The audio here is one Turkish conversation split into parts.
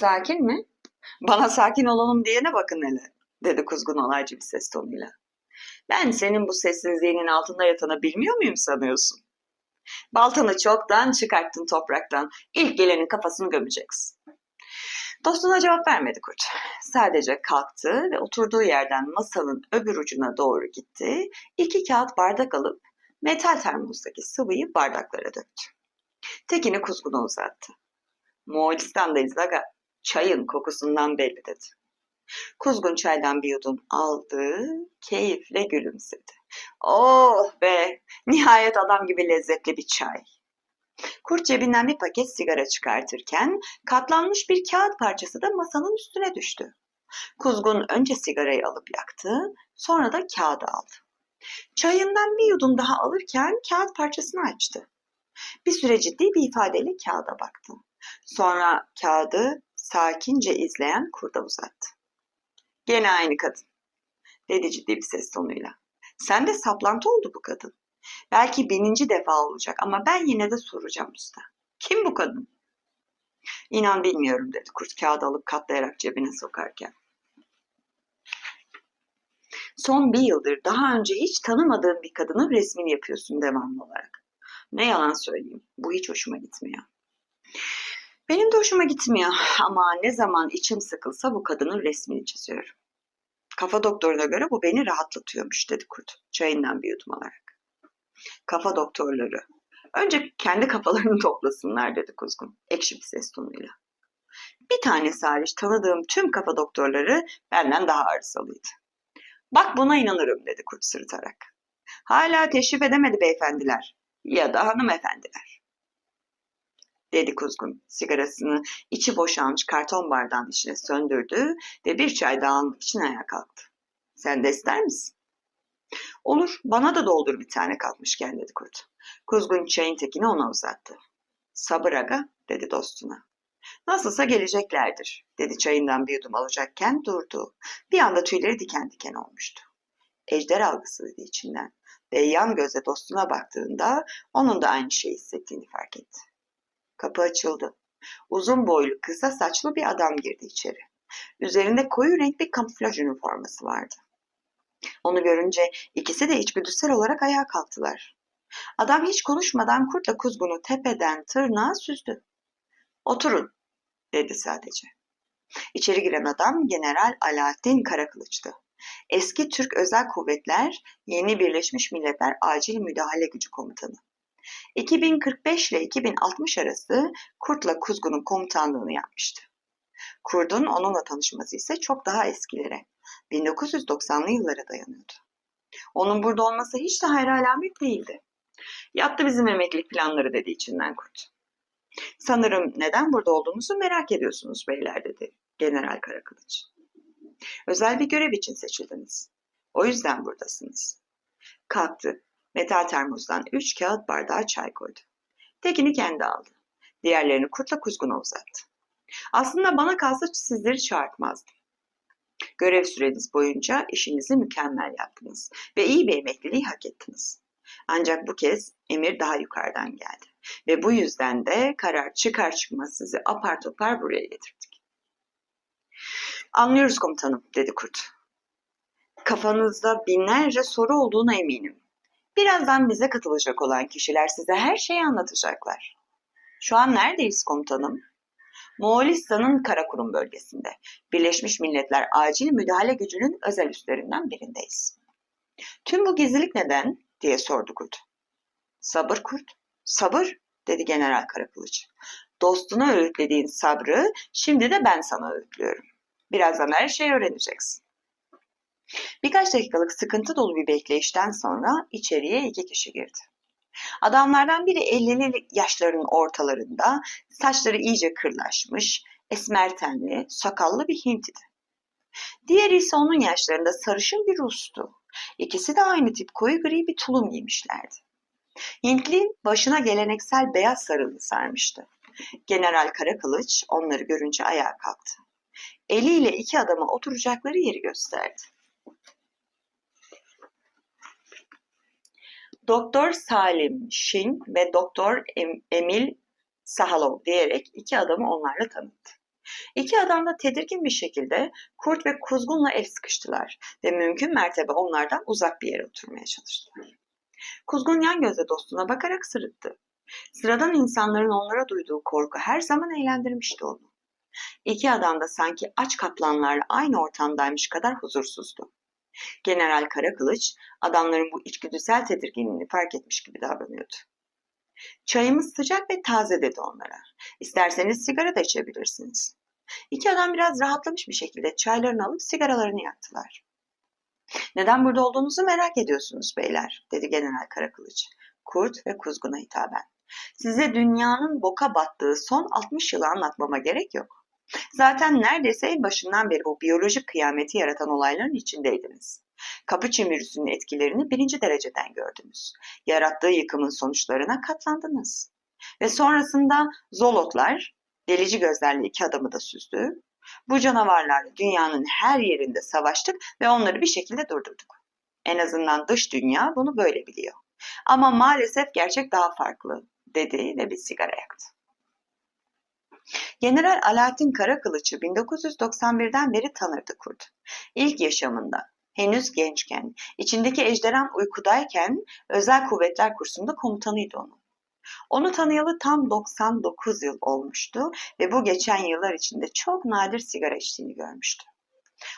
Sakin mi? Bana sakin olalım diyene bakın hele, dedi kuzgun olaycı bir ses tonuyla. Ben senin bu sessizliğinin altında yatanı bilmiyor muyum sanıyorsun? Baltanı çoktan çıkarttın topraktan. İlk gelenin kafasını gömeceksin. Dostuna cevap vermedi kurt. Sadece kalktı ve oturduğu yerden masanın öbür ucuna doğru gitti. İki kağıt bardak alıp metal termostaki sıvıyı bardaklara döktü. Tekini kuzguna uzattı. Moğolistan'dayız aga. Çayın kokusundan belli dedi. Kuzgun çaydan bir yudum aldı, keyifle gülümsedi. Oh be, nihayet adam gibi lezzetli bir çay. Kurt cebinden bir paket sigara çıkartırken katlanmış bir kağıt parçası da masanın üstüne düştü. Kuzgun önce sigarayı alıp yaktı, sonra da kağıdı aldı. Çayından bir yudum daha alırken kağıt parçasını açtı. Bir süre ciddi bir ifadeyle kağıda baktı. Sonra kağıdı sakince izleyen kurda uzattı. Gene aynı kadın, dedi ciddi bir ses tonuyla. Sen de saplantı oldu bu kadın. Belki bininci defa olacak ama ben yine de soracağım usta. Kim bu kadın? İnan bilmiyorum dedi kurt kağıdı alıp katlayarak cebine sokarken. Son bir yıldır daha önce hiç tanımadığın bir kadının resmini yapıyorsun devamlı olarak. Ne yalan söyleyeyim, bu hiç hoşuma gitmiyor. Benim de hoşuma gitmiyor ama ne zaman içim sıkılsa bu kadının resmini çiziyorum. Kafa doktoruna göre bu beni rahatlatıyormuş dedi kurt çayından bir yudum alarak. Kafa doktorları. Önce kendi kafalarını toplasınlar dedi kuzgun ekşi bir ses tonuyla. Bir tanesi hariç tanıdığım tüm kafa doktorları benden daha arızalıydı. Bak buna inanırım dedi kurt sırıtarak. Hala teşrif edemedi beyefendiler ya da hanımefendiler. Dedi kuzgun sigarasını içi boşalmış karton bardağın içine söndürdü ve bir çay almak için ayağa kalktı. Sen de ister misin? Olur, bana da doldur bir tane kalkmışken dedi kurt. Kuzgun çayın tekini ona uzattı. Sabır aga, dedi dostuna. Nasılsa geleceklerdir, dedi çayından bir yudum alacakken durdu. Bir anda tüyleri diken diken olmuştu. Ejder algısıydı içinden ve yan gözle dostuna baktığında onun da aynı şeyi hissettiğini fark etti. Kapı açıldı. Uzun boylu, kısa saçlı bir adam girdi içeri. Üzerinde koyu renk bir kamuflaj üniforması vardı. Onu görünce ikisi de içgüdüsel olarak ayağa kalktılar. Adam hiç konuşmadan kurtla kuzgunu tepeden tırnağa süzdü. Oturun, dedi sadece. İçeri giren adam General Alaaddin Karakılıç'tı. Eski Türk Özel Kuvvetler, yeni Birleşmiş Milletler Acil Müdahale Gücü Komutanı. 2045 ile 2060 arası Kurt'la Kuzgun'un komutanlığını yapmıştı. Kurd'un onunla tanışması ise çok daha eskilere, 1990'lı yıllara dayanıyordu. Onun burada olması hiç de hayra alamet değildi. Yattı bizim emeklilik planları dedi içinden Kurt. Sanırım neden burada olduğunuzu merak ediyorsunuz beyler dedi General Karakılıç. Özel bir görev için seçildiniz. O yüzden buradasınız. Kalktı. Metal termostan üç kağıt bardağı çay koydu. Tekini kendi aldı. Diğerlerini kurtla kuzguna uzattı. Aslında bana kalsa sizleri çağırtmazdım. Görev süreniz boyunca işinizi mükemmel yaptınız ve iyi bir emekliliği hak ettiniz. Ancak bu kez emir daha yukarıdan geldi ve bu yüzden de karar çıkar çıkmaz sizi apar topar buraya getirdik. Anlıyoruz komutanım dedi kurt. Kafanızda binlerce soru olduğuna eminim. Birazdan bize katılacak olan kişiler size her şeyi anlatacaklar. Şu an neredeyiz komutanım? Moğolistan'ın Karakurum bölgesinde. Birleşmiş Milletler Acil Müdahale Gücü'nün özel üslerinden birindeyiz. Tüm bu gizlilik neden? diye sordu kurt. Sabır kurt. Sabır dedi General Karakılıç. Dostuna öğütlediğin sabrı şimdi de ben sana öğütlüyorum. Birazdan her şeyi öğreneceksin. Birkaç dakikalık sıkıntı dolu bir bekleyişten sonra içeriye iki kişi girdi. Adamlardan biri 50'li yaşlarının ortalarında, saçları iyice kırlaşmış, esmer tenli, sakallı bir Hint idi. Diğeri ise onun yaşlarında sarışın bir Rus'tu. İkisi de aynı tip koyu gri bir tulum giymişlerdi. Hintli başına geleneksel beyaz sarılı sarmıştı. General Karakılıç onları görünce ayağa kalktı. Eliyle iki adama oturacakları yeri gösterdi. Doktor Salim Şin ve Doktor Emil Sahalov diyerek iki adamı onlarla tanıttı. İki adam da tedirgin bir şekilde kurt ve kuzgunla el sıkıştılar ve mümkün mertebe onlardan uzak bir yere oturmaya çalıştılar. Kuzgun yan gözle dostuna bakarak sırıttı. Sıradan insanların onlara duyduğu korku her zaman eğlendirmişti onu. İki adam da sanki aç kaplanlarla aynı ortamdaymış kadar huzursuzdu. General Karakılıç adamların bu içgüdüsel tedirginliğini fark etmiş gibi davranıyordu. Çayımız sıcak ve taze dedi onlara. İsterseniz sigara da içebilirsiniz. İki adam biraz rahatlamış bir şekilde çaylarını alıp sigaralarını yaktılar. Neden burada olduğunuzu merak ediyorsunuz beyler, dedi General Karakılıç. Kurt ve Kuzgun'a hitaben. Size dünyanın boka battığı son 60 yılı anlatmama gerek yok. Zaten neredeyse başından beri bu biyolojik kıyameti yaratan olayların içindeydiniz. Kapuçin virüsünün etkilerini birinci dereceden gördünüz. Yarattığı yıkımın sonuçlarına katlandınız. Ve sonrasında zolotlar, delici gözlerle iki adamı da süzdü. Bu canavarlarla dünyanın her yerinde savaştık ve onları bir şekilde durdurduk. En azından dış dünya bunu böyle biliyor. Ama maalesef gerçek daha farklı dedi ve bir sigara yaktı. General Alaaddin Karakılıç'ı 1991'den beri tanırdı Kurt. İlk yaşamında, henüz gençken, içindeki ejderhan uykudayken özel kuvvetler kursunda komutanıydı onun. Onu tanıyalı tam 99 yıl olmuştu ve bu geçen yıllar içinde çok nadir sigara içtiğini görmüştü.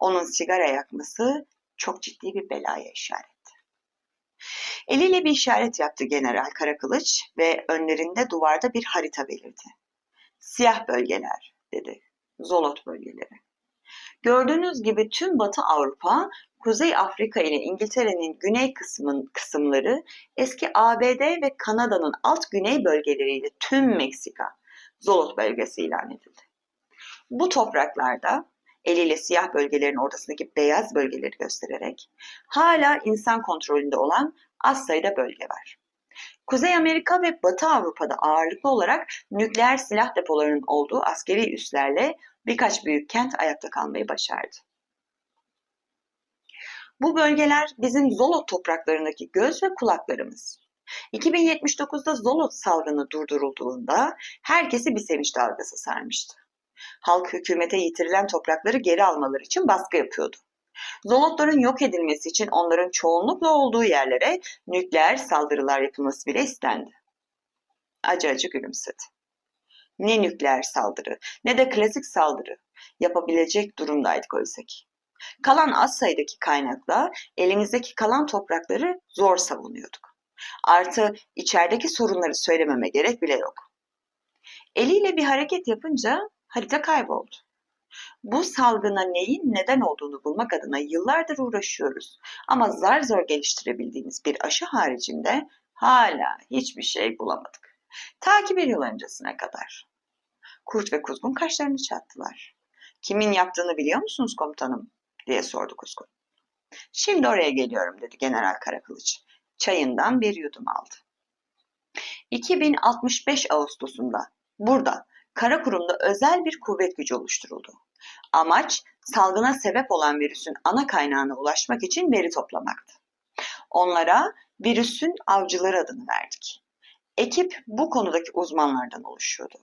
Onun sigara yakması çok ciddi bir belaya işaretti. Eliyle bir işaret yaptı General Karakılıç ve önlerinde duvarda bir harita belirdi. Siyah bölgeler dedi. Zolot bölgeleri. Gördüğünüz gibi tüm Batı Avrupa, Kuzey Afrika ile İngiltere'nin güney kısmın kısımları, eski ABD ve Kanada'nın alt güney bölgeleriyle tüm Meksika, Zolot bölgesi ilan edildi. Bu topraklarda eliyle siyah bölgelerin ortasındaki beyaz bölgeleri göstererek hala insan kontrolünde olan az sayıda bölge var. Kuzey Amerika ve Batı Avrupa'da ağırlıklı olarak nükleer silah depolarının olduğu askeri üslerle birkaç büyük kent ayakta kalmayı başardı. Bu bölgeler bizim Zolot topraklarındaki göz ve kulaklarımız. 2079'da Zolot salgını durdurulduğunda herkesi bir sevinç dalgası sarmıştı. Halk hükümete yitirilen toprakları geri almaları için baskı yapıyordu. Zolotların yok edilmesi için onların çoğunlukla olduğu yerlere nükleer saldırılar yapılması bile istendi. Acı acı gülümsedi. Ne nükleer saldırı ne de klasik saldırı yapabilecek durumdaydık oysa ki. Kalan az sayıdaki kaynakla elimizdeki kalan toprakları zor savunuyorduk. Artı içerideki sorunları söylememe gerek bile yok. Eliyle bir hareket yapınca harita kayboldu. Bu salgına neyin neden olduğunu bulmak adına yıllardır uğraşıyoruz. Ama zar zor geliştirebildiğimiz bir aşı haricinde hala hiçbir şey bulamadık. Ta ki bir yıl öncesine kadar. Kurt ve Kuzgun kaşlarını çattılar. Kimin yaptığını biliyor musunuz komutanım? diye sordu Kuzgun. Şimdi oraya geliyorum dedi General Karakılıç. Çayından bir yudum aldı. 2065 Ağustos'unda burada Karakurum'da özel bir kuvvet gücü oluşturuldu. Amaç salgına sebep olan virüsün ana kaynağına ulaşmak için veri toplamaktı. Onlara virüsün avcıları adını verdik. Ekip bu konudaki uzmanlardan oluşuyordu.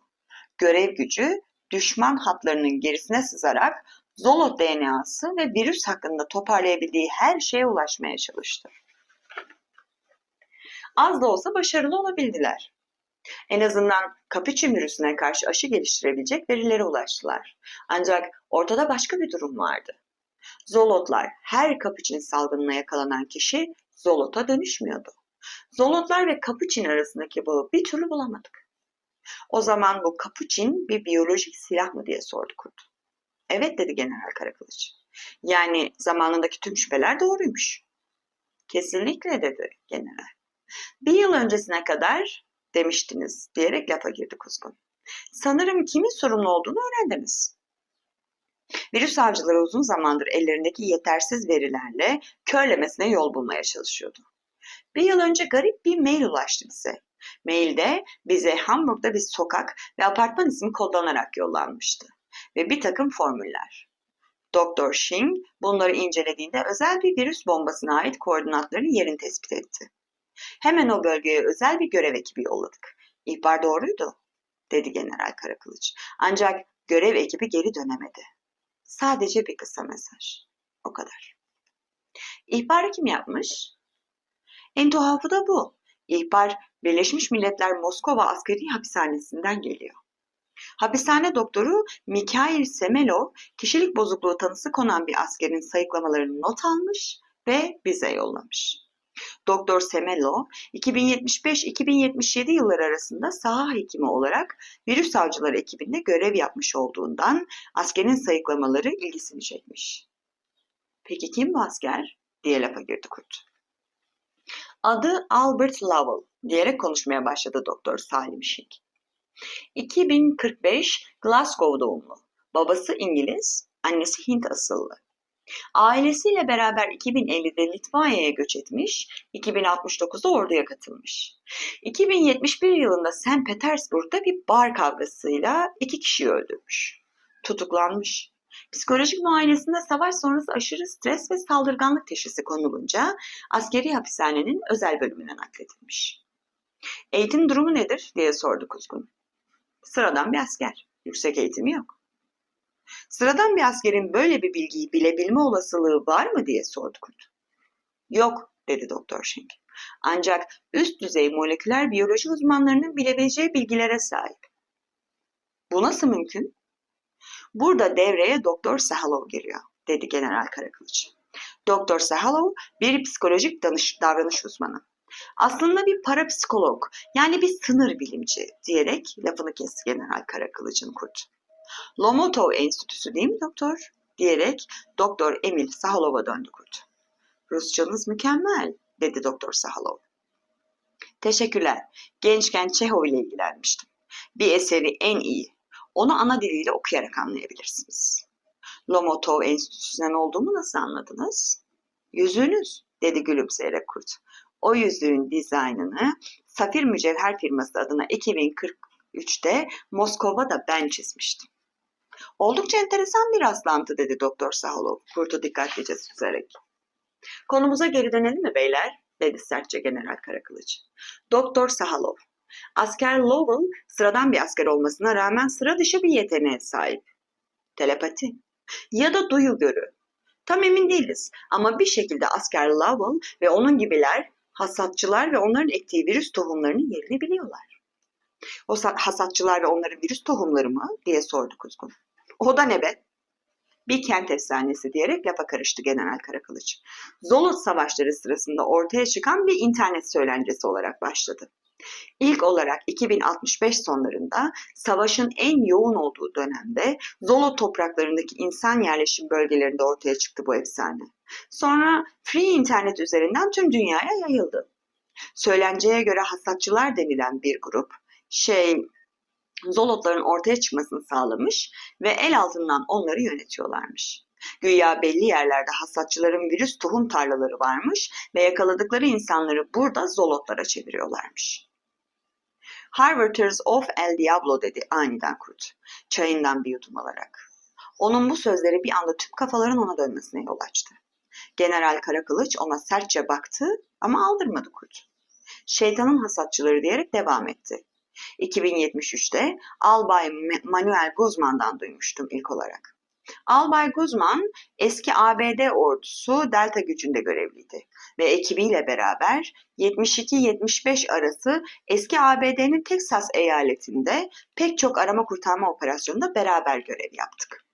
Görev gücü düşman hatlarının gerisine sızarak Zolot DNA'sı ve virüs hakkında toparlayabildiği her şeye ulaşmaya çalıştı. Az da olsa başarılı olabildiler. En azından Capuchin virüsüne karşı aşı geliştirebilecek verilere ulaştılar. Ancak ortada başka bir durum vardı. Zolotlar her Capuchin salgınına yakalanan kişi Zolot'a dönüşmüyordu. Zolotlar ve Capuchin arasındaki bağı bir türlü bulamadık. O zaman bu Capuchin bir biyolojik silah mı diye sordu Kurt. Evet dedi General Karakılıç. Yani zamanındaki tüm şüpheler doğruymuş. Kesinlikle dedi general. Bir yıl öncesine kadar demiştiniz diyerek lafa girdi Kuzgun. Sanırım kimin sorumlu olduğunu öğrendiniz. Virüs avcıları uzun zamandır ellerindeki yetersiz verilerle körlemesine yol bulmaya çalışıyordu. Bir yıl önce garip bir mail ulaştı bize. Mailde bize Hamburg'da bir sokak ve apartman ismi kodlanarak yollanmıştı ve bir takım formüller. Doktor Shing bunları incelediğinde özel bir virüs bombasına ait koordinatların yerini tespit etti. Hemen o bölgeye özel bir görev ekibi yolladık. İhbar doğruydu, dedi General Karakılıç. Ancak görev ekibi geri dönemedi. Sadece bir kısa mesaj. O kadar. İhbarı kim yapmış? En tuhafı da bu. İhbar Birleşmiş Milletler Moskova Askeri Hapishanesi'nden geliyor. Hapishane doktoru Mikhail Semelov kişilik bozukluğu tanısı konan bir askerin sayıklamalarını not almış ve bize yollamış. Doktor Semelov 2075-2077 yılları arasında saha hekimi olarak virüs avcıları ekibinde görev yapmış olduğundan askerin sayıklamaları ilgisini çekmiş. Peki kim bu asker? diye lafa girdi kurt. Adı Albert Lovell diyerek konuşmaya başladı Doktor Salim Şik. 2045 Glasgow doğumlu. Babası İngiliz, annesi Hint asıllı. Ailesiyle beraber 2050'de Litvanya'ya göç etmiş, 2069'da orduya katılmış. 2071 yılında St. Petersburg'da bir bar kavgasıyla iki kişiyi öldürmüş. Tutuklanmış. Psikolojik muayenesinde savaş sonrası aşırı stres ve saldırganlık teşhisi konulunca askeri hapishanenin özel bölümüne nakledilmiş. Eğitim durumu nedir diye sordu Kuzgun. Sıradan bir asker. Yüksek eğitimi yok. Sıradan bir askerin böyle bir bilgiyi bilebilme olasılığı var mı diye sordu kurt. Yok dedi Doktor Şink. Ancak üst düzey moleküler biyoloji uzmanlarının bilebileceği bilgilere sahip. Bu nasıl mümkün? Burada devreye Doktor Sahalov giriyor, dedi General Karakılıç. Doktor Sahalov bir psikolojik danış, davranış uzmanı. Aslında bir parapsikolog, yani bir sınır bilimci diyerek lafını kesti General Karakılıç'ın kurt. Lomotov Enstitüsü değil mi doktor? diyerek Doktor Emil Sahalov'a döndü kurt. Rusçanız mükemmel, dedi Doktor Sahalov. Teşekkürler. Gençken Çehov ile ilgilenmiştim. Bir eseri en iyi. Onu ana diliyle okuyarak anlayabilirsiniz. Lomotov Enstitüsü'nden olduğumu nasıl anladınız? Yüzünüz, dedi gülümseyerek kurt. O yüzüğün dizaynını Safir Mücevher firması adına 2043'te Moskova'da ben çizmiştim. Oldukça enteresan bir rastlantı dedi Doktor Sahalov kurtu dikkatlice süzerek. Konumuza geri dönelim mi beyler? dedi sertçe General Karakılıç. Doktor Sahalov. Asker Lowell sıradan bir asker olmasına rağmen sıra dışı bir yeteneğe sahip. Telepati. Ya da duyu görü. Tam emin değiliz ama bir şekilde asker Lowell ve onun gibiler hasatçılar ve onların ektiği virüs tohumlarının yerini biliyorlar. O hasatçılar ve onların virüs tohumları mı diye sordu Kuzgun. O da ne be? Bir kent efsanesi diyerek lafa karıştı General Karakılıç. Zolot savaşları sırasında ortaya çıkan bir internet söylencesi olarak başladı. İlk olarak 2065 sonlarında savaşın en yoğun olduğu dönemde Zolot topraklarındaki insan yerleşim bölgelerinde ortaya çıktı bu efsane. Sonra free internet üzerinden tüm dünyaya yayıldı. Söylenceye göre hasatçılar denilen bir grup şey Zolotların ortaya çıkmasını sağlamış ve el altından onları yönetiyorlarmış. Güya belli yerlerde hasatçıların virüs tohum tarlaları varmış ve yakaladıkları insanları burada zolotlara çeviriyorlarmış. Harvarders of El Diablo dedi aniden kurt, çayından bir yudum alarak. Onun bu sözleri bir anda tüm kafaların ona dönmesine yol açtı. General Karakılıç ona sertçe baktı ama aldırmadı kurt. Şeytanın hasatçıları diyerek devam etti. 2073'te Albay Manuel Guzman'dan duymuştum ilk olarak. Albay Guzman eski ABD ordusu Delta gücünde görevliydi ve ekibiyle beraber 72-75 arası eski ABD'nin Texas eyaletinde pek çok arama kurtarma operasyonunda beraber görev yaptık.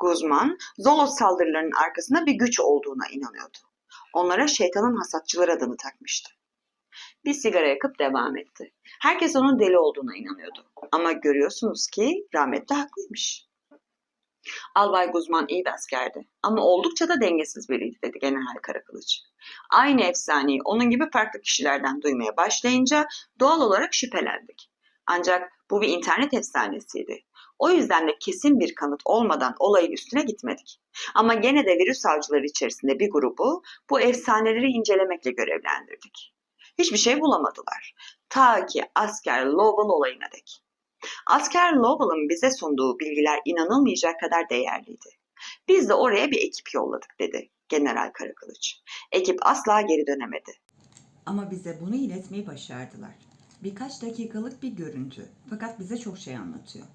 Guzman, Zolot saldırılarının arkasında bir güç olduğuna inanıyordu. Onlara şeytanın hasatçılar adını takmıştı. Bir sigara yakıp devam etti. Herkes onun deli olduğuna inanıyordu. Ama görüyorsunuz ki rahmetli haklıymış. Albay Guzman iyi bir askerdi ama oldukça da dengesiz biriydi dedi General Karakılıç. Aynı efsaneyi onun gibi farklı kişilerden duymaya başlayınca doğal olarak şüphelendik. Ancak bu bir internet efsanesiydi. O yüzden de kesin bir kanıt olmadan olayın üstüne gitmedik. Ama gene de virüs avcıları içerisinde bir grubu bu efsaneleri incelemekle görevlendirdik. Hiçbir şey bulamadılar. Ta ki asker Lowell olayına dek. Asker Lowell'ın bize sunduğu bilgiler inanılmayacak kadar değerliydi. Biz de oraya bir ekip yolladık dedi General Karakılıç. Ekip asla geri dönemedi. Ama bize bunu iletmeyi başardılar. Birkaç dakikalık bir görüntü fakat bize çok şey anlatıyor.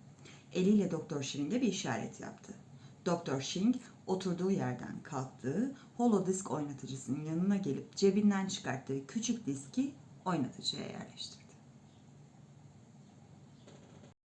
Eliyle Doktor Schilling'e bir işaret yaptı. Doktor Schilling oturduğu yerden kalktı, holodisk oynatıcısının yanına gelip cebinden çıkarttığı küçük diski oynatıcıya yerleştirdi.